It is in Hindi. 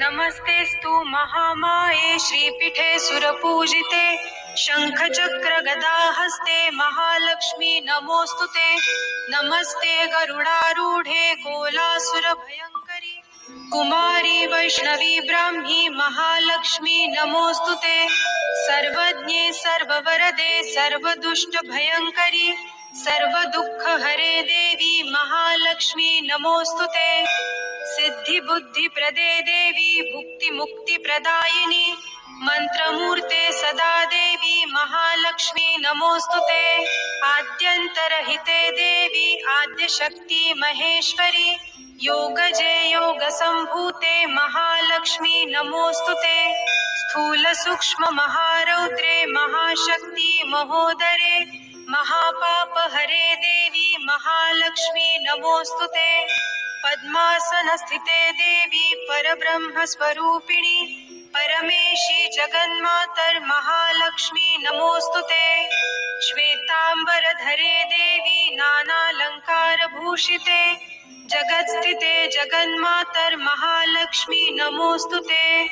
नमस्तेऽस्तु महामाये श्रीपीठे सुरपूजिते शङ्खचक्रगदाहस्ते महालक्ष्मी नमोऽस्तु ते नमस्ते गरुडारूढे कोलासुरभयङ्करी, कुमारी वैष्णवी ब्राह्मी महालक्ष्मी नमोऽस्तु ते सर्वज्ञे सर्ववरदे सर्वदुष्टभयङ्करी, सर्वदुःखहरे देवी महालक्ष्मी नमोऽस्तु ते सिद्धिबुद्धिप्रदे देवी भुक्तिमुक्तिप्रदायिनी मन्त्रमूर्ते सदा देवी, महालक्ष्मी नमोऽस्तु ते। आद्यन्तरहिते देवी, आद्यशक्ति महेश्वरी। योगजे योगसम्भूते, महालक्ष्मी नमोऽस्तु ते। स्थूलसूक्ष्ममहारौद्रे महाशक्ति महोदरे। महापापहरे देवी, महालक्ष्मी नमोऽस्तु ते। पद्मासनस्थिते देवी परब्रह्मस्वरूपिणी। परमेशी जगन्मातर्महालक्ष्मी नमोऽस्तु ते। श्वेताम्बरधरे देवी नानालङ्कारभूषिते जगत्स्थिते जगन्मातर्महालक्ष्मी नमोऽस्तु ते।